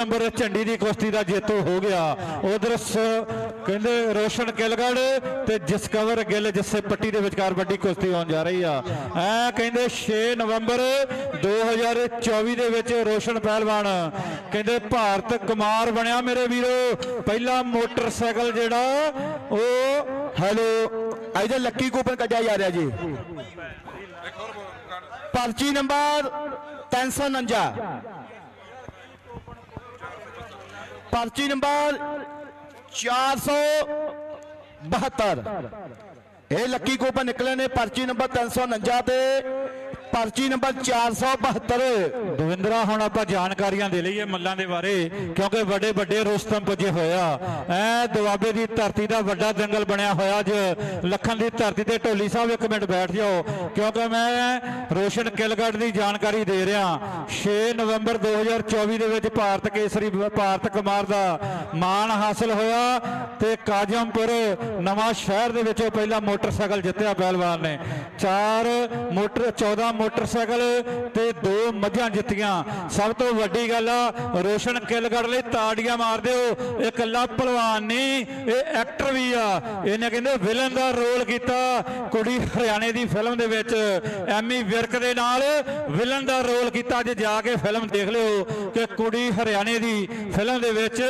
Number ਝੰਡੀ ਦੀ ਕੁਸ਼ਤੀ ਦਾ ਜੇਤੂ ਹੋ ਗਿਆ। ਉਧਰ ਕਹਿੰਦੇ ਰੋਸ਼ਨ ਕਿਲਗੜ ਤੇ ਜਸਕਵਰ ਗਿੱਲ ਜਿਸੇ ਪੱਟੀ ਦੇ ਵਿਚਕਾਰ ਵੱਡੀ ਕੁਸ਼ਤੀ ਹੋਣ ਜਾ ਰਹੀ ਆ। ਐ ਕਹਿੰਦੇ 6 ਨਵੰਬਰ 2024 ਦੇ ਵਿੱਚ ਰੋਸ਼ਨ ਪਹਿਲਵਾਨ ਕਹਿੰਦੇ ਭਾਰਤ ਕੁਮਾਰ ਬਣਿਆ ਮੇਰੇ ਵੀਰੋ। ਪਹਿਲਾ ਮੋਟਰਸਾਈਕਲ ਜਿਹੜਾ, ਉਹ ਹੈਲੋ ਇਹਦਾ ਲੱਕੀ ਕੂਪਨ ਕੱਢਿਆ ਜਾ ਰਿਹਾ ਜੀ। ਪਰਚੀ ਨੰਬਰ 349 ਪਰਚੀ ਨੰਬਰ 472 ਇਹ ਲੱਕੀ ਕੂਪਨ ਨਿਕਲੇ ਨੇ ਪਰਚੀ ਨੰਬਰ 349 ਤੇ ਪਰਚੀ ਨੰਬਰ 472 ਦਵਿੰਦਰਾ, ਹੁਣ ਆਪਾਂ ਜਾਣਕਾਰੀਆਂ ਦੇ ਲਈਏ ਮੱਲਾਂ ਦੇ ਬਾਰੇ, ਕਿਉਂਕਿ ਵੱਡੇ ਵੱਡੇ ਰੁਸਤਮ ਪੁੱਜੇ ਹੋਇਆ ਐ ਦੁਆਬੇ ਦੀ ਧਰਤੀ ਦਾ ਵੱਡਾ ਦੰਗਲ ਬਣਿਆ ਹੋਇਆ ਅੱਜ। ਲੱਖਣ ਦੀ ਧਰਤੀ ਤੇ ਢੋਲੀ ਸਾਹਿਬ ਇੱਕ ਮਿੰਟ ਬੈਠ ਜਾਓ, ਕਿਉਂਕਿ ਮੈਂ ਰੋਸ਼ਨ ਕਿਲਗੜ ਦੀ ਜਾਣਕਾਰੀ ਦੇ ਰਿਹਾ। 6 ਨਵੰਬਰ 2024 ਦੇ ਵਿੱਚ ਭਾਰਤ ਕੇਸਰੀ ਭਾਰਤ ਕੁਮਾਰ ਦਾ ਮਾਣ ਹਾਸਲ ਹੋਇਆ ਤੇ ਕਾਜਮਪੁਰ ਨਵਾਂ ਸ਼ਹਿਰ ਦੇ ਵਿੱਚੋਂ ਪਹਿਲਾ ਮੋਟਰਸਾਈਕਲ ਜਿੱਤਿਆ ਪਹਿਲਵਾਨ ਨੇ। ਚਾਰ ਮੋਟਰ 14 ਮੋਟਰਸਾਈਕਲ ਤੇ ਦੋ ਮੱਝਾਂ ਜਿੱਤੀਆਂ। ਸਭ ਤੋਂ ਵੱਡੀ ਗੱਲ ਆ ਰੋਸ਼ਨ ਕਿਲਗੜ ਲਈ ਤਾੜੀਆਂ ਮਾਰ ਦਿਓ। ਇਹ ਇਕੱਲਾ ਪਹਿਲਵਾਨ ਨਹੀਂ, ਇਹ ਐਕਟਰ ਵੀ ਆ। ਇਹਨੇ ਕਹਿੰਦੇ ਵਿਲਨ ਦਾ ਰੋਲ ਕੀਤਾ ਕੁੜੀ ਹਰਿਆਣੇ ਦੀ ਫਿਲਮ ਦੇ ਵਿੱਚ। ਐਮੀ ਵਿਰਕ ਦੇ ਨਾਲ ਵਿਲਨ ਦਾ ਰੋਲ ਕੀਤਾ। ਅੱਜ ਜਾ ਕੇ ਫਿਲਮ ਦੇਖ ਲਿਓ ਕਿ ਕੁੜੀ ਹਰਿਆਣੇ ਦੀ ਫਿਲਮ ਦੇ ਵਿੱਚ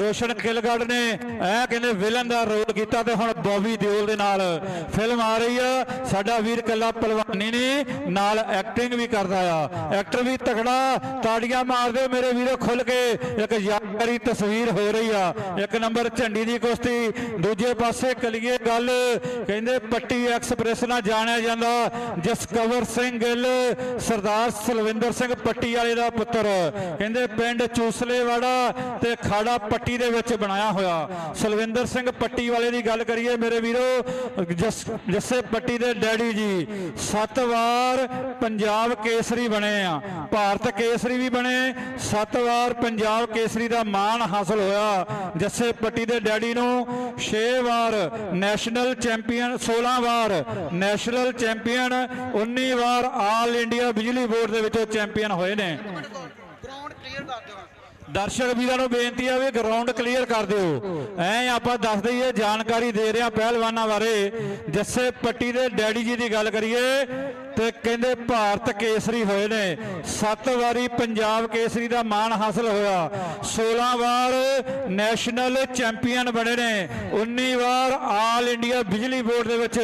ਰੋਸ਼ਨ ਕਿਲਗੜ ਨੇ ਐ ਕਹਿੰਦੇ ਵਿਲਨ ਦਾ ਰੋਲ ਕੀਤਾ ਤੇ ਹੁਣ ਬੌਬੀ ਦਿਓਲ ਦੇ ਨਾਲ ਫਿਲਮ ਆ ਰਹੀ ਆ। ਸਾਡਾ ਵੀਰ ਕੱਲਾ ਪਹਿਲਵਾਨੀ ਨਹੀਂ ਨਾਲ ਐਕਟਿੰਗ ਵੀ ਕਰਦਾ ਆ। ਐਕਟਰ ਵੀ ਤਕੜਾ, ਤਾੜੀਆਂ ਮਾਰਦੇ ਮੇਰੇ ਵੀਰੋ ਖੁੱਲ ਕੇ। ਇੱਕ ਯਾਦਗਾਰੀ ਤਸਵੀਰ ਹੋ ਰਹੀ ਆ। ਇੱਕ ਨੰਬਰ ਝੰਡੀ ਦੀ ਕੁਸ਼ਤੀ। ਦੂਜੇ ਪਾਸੇ ਕਲੀਏ ਗੱਲ। ਕਹਿੰਦੇ ਪੱਟੀ ਐਕਸਪ੍ਰੈਸ ਨਾਲ ਜਾਣਿਆ ਜਾਂਦਾ। ਜਸਕਵਰ ਸਿੰਘ ਗਿੱਲ, ਸਰਦਾਰ ਸਲਵਿੰਦਰ ਸਿੰਘ ਪੱਟੀ ਵਾਲੇ ਦਾ ਪੁੱਤਰ। ਕਹਿੰਦੇ ਪਿੰਡ ਚੂਸਲੇਵਾੜਾ ਤੇ ਖਾੜਾ ਪੱਟੀ ਦੇ ਵਿੱਚ ਬਣਾਇਆ ਹੋਇਆ। ਸਲਵਿੰਦਰ ਸਿੰਘ ਪੱਟੀ ਵਾਲੇ ਦੀ ਗੱਲ ਕਰੀਏ ਮੇਰੇ ਵੀਰੋ। ਜਸ ਜੱਸੇ ਪੱਟੀ ਦੇ ਡੈਡੀ ਜੀ। ਸੱਤ ਵਾਰ ਪੰਜਾਬ ਕੇਸਰੀ ਬਣੇ ਆ। ਭਾਰਤ ਕੇਸਰੀ ਵੀ ਬਣੇ। ਸੱਤ ਵਾਰ ਪੰਜਾਬ ਕੇਸਰੀ ਦਾ ਮਾਣ ਹਾਸਲ ਹੋਇਆ। ਜੱਸੇ ਪੱਟੀ ਦੇ ਡੈਡੀ ਨੂੰ 6 ਵਾਰ ਨੈਸ਼ਨਲ ਚੈਂਪੀਅਨ 16 ਵਾਰ ਨੈਸ਼ਨਲ ਚੈਂਪੀਅਨ 19 ਵਾਰ ਆਲ ਇੰਡੀਆ ਬਿਜਲੀ ਬੋਰਡ ਦੇ ਵਿੱਚੋਂ ਚੈਂਪੀਅਨ ਹੋਏ ਨੇ। ਦਰਸ਼ਕ ਵੀਰਾਂ ਨੂੰ ਬੇਨਤੀ ਆ ਵੀ ਗਰਾਊਂਡ ਕਲੀਅਰ ਕਰ ਦਿਓ। ਐ ਆਪਾਂ ਦੱਸ ਦਈਏ, ਜਾਣਕਾਰੀ ਦੇ ਰਿਹਾ ਪਹਿਲਵਾਨਾਂ ਬਾਰੇ। ਜੱਸੇ ਪੱਟੀ ਦੇ ਡੈਡੀ ਜੀ ਦੀ ਗੱਲ ਕਰੀਏ। ਤੇ ਕਹਿੰਦੇ ਭਾਰਤ ਕੇਸਰੀ ਹੋਏ ਨੇ। ਸੱਤ ਵਾਰੀ ਪੰਜਾਬ ਕੇਸਰੀ ਦਾ ਮਾਣ ਹਾਸਲ ਹੋਇਆ। 16 ਵਾਰ ਨੈਸ਼ਨਲ ਚੈਂਪੀਅਨ ਬਣੇ ਨੇ। 19 ਵਾਰ ਆਲ ਇੰਡੀਆ ਬਿਜਲੀ ਬੋਰਡ ਦੇ ਵਿੱਚ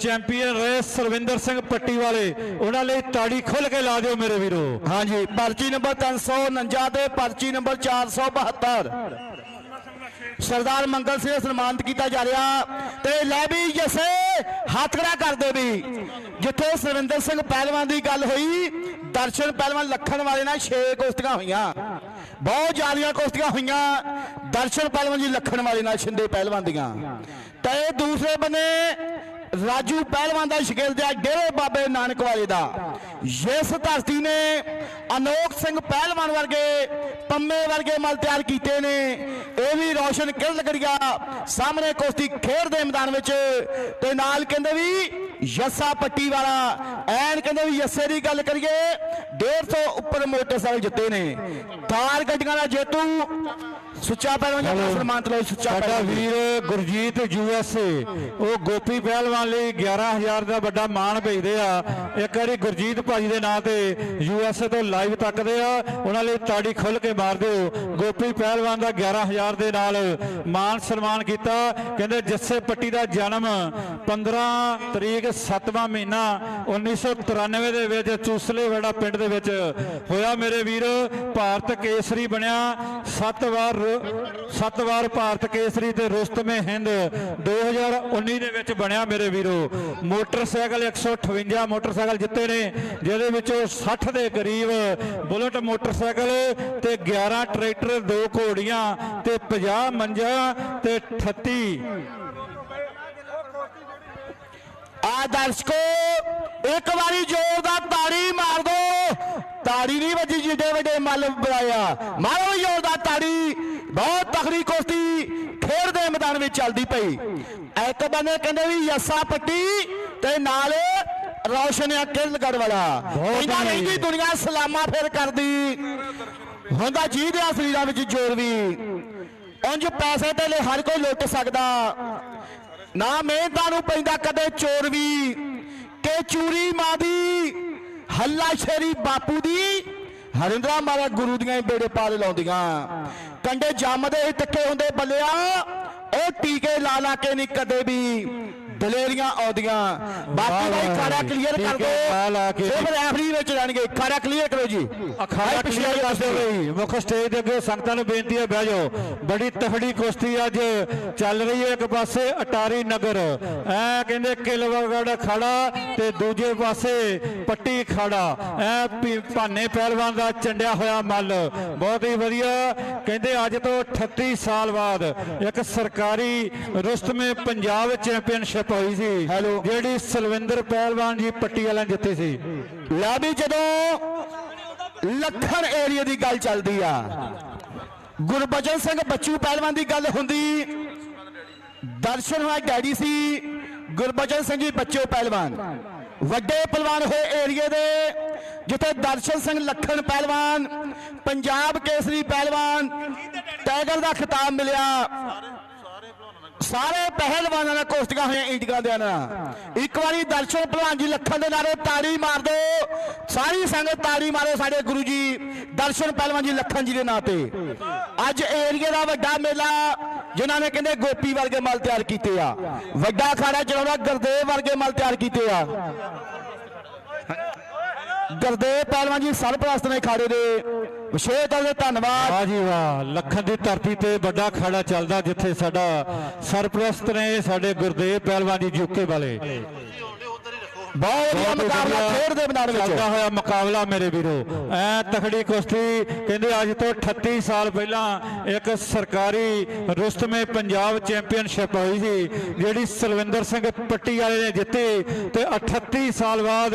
ਚੈਂਪੀਅਨ ਰਹੇ ਸਰਵਿੰਦਰ ਸਿੰਘ ਪੱਟੀ ਵਾਲੇ ਉਹਨਾਂ ਲਈ ਤਾੜੀ ਖੁੱਲ ਕੇ ਲਾ ਦਿਓ ਮੇਰੇ ਵੀਰੋ। ਹਾਂਜੀ, ਪਰਚੀ ਨੰਬਰ 349 ਤੇ ਪਰਚੀ ਨੰਬਰ 472 ਸਰਦਾਰ ਮੰਗਲ ਸਿੰਘ ਸਨਮਾਨਿਤ ਕੀਤਾ ਜਾ ਰਿਹਾ ਤੇ ਲੈ ਵੀ ਜਸੇ, ਹੱਥ ਖੜਾ ਕਰਦੇ ਵੀ। ਜਿੱਥੇ ਸਰਵਿੰਦਰ ਸਿੰਘ ਪਹਿਲਵਾਨ ਦੀ ਗੱਲ ਹੋਈ, ਦਰਸ਼ਨ ਪਹਿਲਵਾਨ ਲੱਖਣ ਵਾਲੇ ਨਾਲ 6 ਕੁਸ਼ਤੀਆਂ ਹੋਈਆਂ। ਬਹੁਤ ਜ਼ਿਆਦੀਆਂ ਕੁਸ਼ਤੀਆਂ ਹੋਈਆਂ, ਦਰਸ਼ਨ ਪਹਿਲਵਾਨ ਜੀ ਲੱਖਣ ਵਾਲੇ ਨਾਲ, ਛਿੰਦੇ ਪਹਿਲਵਾਨ ਦੀਆਂ। ਤੇ ਦੂਸਰੇ ਬੰਨੇ ਰਾਜੂ ਪਹਿਲਵਾਨ ਦਾ ਸ਼ਗਿਰਦ ਆ, ਡੇਰੇ ਬਾਬੇ ਨਾਨਕ ਵਾਲੇ ਦਾ। ਇਸ ਧਰਤੀ ਨੇ ਅਨੋਖ ਸਿੰਘ ਪਹਿਲਵਾਨ ਵਰਗੇ ਪੰਮੇ ਵਰਗੇ ਮਲ ਤਿਆਰ ਕੀਤੇ ਨੇ। ਇਹ ਵੀ ਰੋਸ਼ਨ ਕਿਰਲ ਕਰੀਆ ਸਾਹਮਣੇ ਕੁਸ਼ਤੀ ਖੇਡ ਦੇ ਮੈਦਾਨ ਵਿੱਚ ਤੇ ਨਾਲ ਕਹਿੰਦੇ ਵੀ ਯੱਸਾ ਪੱਟੀ ਵਾਲਾ। ਐਨ ਕਹਿੰਦੇ ਵੀ ਯੱਸੇ ਦੀ ਗੱਲ ਕਰੀਏ 150 ਉੱਪਰ ਮੋਟਰਸਾਈਕਲ ਜਿੱਤੇ ਨੇ। ਤਾਰ ਗੱਡੀਆਂ ਦਾ ਜੇਤੂ ਸੁੱਚਾ ਪਹਿਲਵਾਨ ਜੀ ਆਪਣਾ ਸਨਮਾਨਿਤ ਲਓ ਸੁੱਚਾ ਸਾਡਾ। ਵੀਰ ਗੁਰਜੀਤ ਯੂਐਸਏ ਉਹ ਗੋਪੀ ਪਹਿਲਵਾਨ ਲਈ 11000 ਦਾ ਵੱਡਾ ਮਾਣ ਭੇਜਦੇ ਆ। ਇੱਕ ਵਾਰੀ ਗੁਰਜੀਤ ਭਾਜੀ ਦੇ ਨਾਂ ਤੇ ਯੂਐਸਏ ਤੋਂ ਲਾਈਵ ਤੱਕਦੇ ਆ। ਉਹਨਾਂ ਲਈ ਤਾੜੀ ਖੁੱਲ ਕੇ ਮਾਰ ਦਿਓ। ਗੋਪੀ ਪਹਿਲਵਾਨ ਦਾ 11000 ਦੇ ਨਾਲ ਮਾਣ ਸਨਮਾਨ ਕੀਤਾ। ਕਹਿੰਦੇ ਜੱਸੇ ਪੱਟੀ ਦਾ ਜਨਮ 15 ਤਰੀਕ 7ਵਾਂ ਮਹੀਨਾ 1993 ਦੇ ਵਿੱਚ ਚੂਸਲੇਵਾੜਾ ਪਿੰਡ ਦੇ ਵਿੱਚ ਹੋਇਆ। ਮੇਰੇ ਵੀਰ ਭਾਰਤ ਕੇਸਰੀ ਬਣਿਆ। ਸੱਤ ਵਾਰ ਸੱਤ ਵਾਰ ਭਾਰਤ ਕੇਸਰੀ ਤੇ ਰੁਸਤਮੇ ਹਿੰਦ 2019 ਦੇ ਵਿੱਚ ਬਣਿਆ ਮੇਰੇ ਵੀਰੋ। ਮੋਟਰਸਾਈਕਲ 158 ਮੋਟਰਸਾਈਕਲ ਜਿੱਤੇ ਨੇ, ਜਿਹਦੇ ਵਿੱਚੋਂ 60 ਦੇ ਕਰੀਬ ਬੁਲਟ ਮੋਟਰਸਾਈਕਲ ਤੇ 11 ਟਰੈਕਟਰ, ਦੋ ਘੋੜੀਆਂ ਤੇ 50 ਮੰਜਾ ਤੇ 38 ਆ ਦਰਸ਼ਕੋ, ਇੱਕ ਵਾਰੀ ਜ਼ੋਰਦਾਰ ਤਾੜੀ ਮਾਰ ਦੋ। ਤਾੜੀ ਨਹੀਂ ਵੱਜੀ, ਜਿੱਡੇ ਵੱਡੇ ਮੱਲ ਬੁਲਾਇਆ ਮਾਰੋ ਜ਼ੋਰਦਾਰ ਤਾੜੀ। ਬਹੁਤ ਤਕੜੀ ਕੁਸ਼ਤੀ ਖੇਡ ਦੇ ਮੈਦਾਨ ਵਿੱਚ ਚੱਲਦੀ ਪਈ। ਇੱਕ ਬੰਦੇ ਕਹਿੰਦੇ ਵੀ ਯੱਸਾ ਪੱਟੀ ਤੇ ਨਾਲ ਰੌਸ਼ਨ ਆ ਕਿਰਲਗੜ ਵਾਲਾ। ਬਹੁਤ ਇਹਨਾਂ। ਜੀ ਦੁਨੀਆ ਸਲਾਮਾ ਫੇਰ ਕਰਦੀ। ਹੁੰਦਾ ਜੀ ਦੇ ਸਰੀਰਾਂ ਵਿੱਚ ਜੋਰ ਵੀ। ਉਂਝ ਪੈਸੇ ਤੇ ਲਈ ਹਰ ਕੋਈ ਲੁੱਟ ਸਕਦਾ। ਨਾ ਮਿਹਨਤਾਂ ਨੂੰ ਪੈਂਦਾ ਕਦੇ ਚੋਰ ਵੀ। ਕਿ ਚੂਰੀ ਮਾਂ ਦੀ ਹੱਲਾ ਸ਼ੇਰੀ ਬਾਪੂ ਦੀ ਹਰਿੰਦਰਾ ਮਾਰਾ ਗੁਰੂ ਦੀਆਂ ਹੀ ਬੇੜੇ ਪਾਲ ਲਾਉਂਦੀਆਂ। ਕੰਡੇ ਜੰਮਦੇ ਹੀ ਤਿੱਖੇ ਹੁੰਦੇ ਬੱਲਿਆ ਉਹ ਟੀਕੇ ਲਾ ਲਾ ਕੇ ਨਹੀਂ ਕਦੇ ਵੀ। ਦਲੇਰੀਆਂ ਆਉਂਦੀਆਂ। ਬਾਕੀ ਵਾਹ, ਖਾੜਾ ਕਲੀਅਰ ਕਰ ਦਿਓ। ਸਿਰਫ ਰੈਫਰੀ ਵਿੱਚ ਰਹਿਣਗੇ ਖਾੜਾ ਕਲੀਅਰ ਕਰੋ ਜੀ। ਅਖਾੜਾ ਕਲੀਅਰ ਪਾਸੇ। ਦਿਓ। ਬਈ ਮੁੱਖ ਸਟੇਜ ਦੇ ਅੱਗੇ ਸੰਗਤਾਂ ਨੂੰ ਬੇਨਤੀ ਹੈ ਬਹਿ ਜਾਓ। ਬੜੀ ਤਫੜੀ ਕੁਸ਼ਤੀ ਅੱਜ ਚੱਲ ਰਹੀ ਹੈ ਇੱਕ ਪਾਸੇ ਅਟਾਰੀ ਨਗਰ। ਐ ਕਹਿੰਦੇ ਕਿਲਵਗੜ ਖੜਾ ਤੇ ਦੂਜੇ ਪਾਸੇ ਪੱਟੀ ਖੜਾ। ਐ ਭਾਨੇ ਪਹਿਲਵਾਨ ਦਾ ਚੰਡਿਆ ਹੋਇਆ ਮੱਲ। ਬਹੁਤ ਹੀ ਵਧੀਆ। ਕਹਿੰਦੇ ਅੱਜ ਤੋਂ 38 ਸਾਲ ਬਾਅਦ ਇੱਕ ਸਰਕਾਰੀ ਰੁਸਤਮੇ ਪੰਜਾਬ ਚੈਂਪੀਅਨਸ਼ਿਪ ਹੋਈ ਸੀ। ਜਿਹੜੀ ਸਲਵਿੰਦਰ ਪਹਿਲਵਾਨ ਜੀ ਪੱਟੀ ਵਾਲਿਆਂ ਜਿੱਤੇ ਸੀ। ਲਾ ਵੀ ਜਦੋਂ ਲੱਖਣ ਏਰੀਆ ਦੀ ਗੱਲ ਚੱਲਦੀ ਆ ਗੁਰਬਚਨ ਸਿੰਘ ਬੱਚੂ ਪਹਿਲਵਾਨ ਦੀ ਗੱਲ ਹੁੰਦੀ। ਦਰਸ਼ਨ ਹੋਇਆ ਡੈਡੀ ਸੀ ਗੁਰਬਚਨ ਸਿੰਘ ਜੀ ਬੱਚੂ ਪਹਿਲਵਾਨ। ਵੱਡੇ ਪਹਿਲਵਾਨ ਹੋਏ ਏਰੀਏ ਦੇ ਜਿੱਥੇ ਦਰਸ਼ਨ ਸਿੰਘ ਲੱਖਣ ਪਹਿਲਵਾਨ ਪੰਜਾਬ ਕੇਸਰੀ ਪਹਿਲਵਾਨ ਟਾਈਗਰ ਦਾ ਖਿਤਾਬ ਮਿਲਿਆ। ਸਾਰੇ ਪਹਿਲਵਾਨਾਂ ਨਾਲ ਕੁਸ਼ਤੀਆਂ ਹੋਈਆਂ ਇੰਡੀਆ ਦੇ ਨਾਲ। ਇੱਕ ਵਾਰੀ ਦਰਸ਼ਨ ਭਲਵਾਨ ਜੀ ਲੱਖਾਂ ਦੇ ਨਾਰੇ ਤਾੜੀ ਮਾਰ ਦੋ। ਸਾਰੀ ਸੰਗਤ ਤਾੜੀ ਮਾਰੋ ਸਾਡੇ ਗੁਰੂ ਜੀ, ਦਰਸ਼ਨ ਪਹਿਲਵਾਨ ਜੀ ਲੱਖਾਂ ਜੀ ਦੇ ਨਾਂ ਤੇ। ਅੱਜ ਏਰੀਏ ਦਾ ਵੱਡਾ ਮੇਲਾ, ਜਿਨ੍ਹਾਂ ਨੇ ਕਹਿੰਦੇ ਗੋਪੀ ਵਰਗੇ ਮਲ ਤਿਆਰ ਕੀਤੇ ਆ। ਵੱਡਾ ਅਖਾੜਾ ਚਲਾਉਂਦਾ ਗੁਰਦੇਵ ਵਰਗੇ ਮਲ ਤਿਆਰ ਕੀਤੇ ਆ। ਗੁਰਦੇਵ ਪਹਿਲਵਾਨ ਜੀ ਸਰਪ੍ਰਸਤ ਨੇ ਖਾੜੇ ਦੇ। ਵਿਸ਼ੇਸ਼ ਤੌਰ ਤੇ ਧੰਨਵਾਦ। ਵਾਹ ਜੀ ਵਾਹ ਲੱਖਣ ਦੀ ਧਰਤੀ ਤੇ ਵੱਡਾ ਖੜਾ ਚੱਲਦਾ ਜਿੱਥੇ ਸਾਡਾ ਸਰਪ੍ਰਸਤ ਨੇ ਸਾਡੇ ਗੁਰਦੇਵ ਪਹਿਲਵਾਨ ਜੀ ਯੂਕੇ ਵਾਲੇ। ਬਹੁਤ ਵਧੀਆ ਮੁਕਾਬਲਾ ਖੇਡ ਦੇ ਮੈਦਾਨ ਵਿੱਚ। ਚੱਲਦਾ ਹੋਇਆ ਮੁਕਾਬਲਾ ਮੇਰੇ ਵੀਰੋ। ਐ ਤਖੜੀ ਕੁਸ਼ਤੀ ਕਹਿੰਦੇ ਅੱਜ ਤੋਂ 38 ਸਾਲ ਪਹਿਲਾਂ ਇੱਕ ਸਰਕਾਰੀ ਰੁਸਤਮੇ ਪੰਜਾਬ ਚੈਂਪੀਅਨਸ਼ਿਪ ਹੋਈ ਸੀ ਜਿਹੜੀ ਸਲਵਿੰਦਰ ਸਿੰਘ ਪੱਟੀ ਵਾਲੇ ਨੇ ਜਿੱਤੀ ਤੇ 38 ਸਾਲ ਬਾਅਦ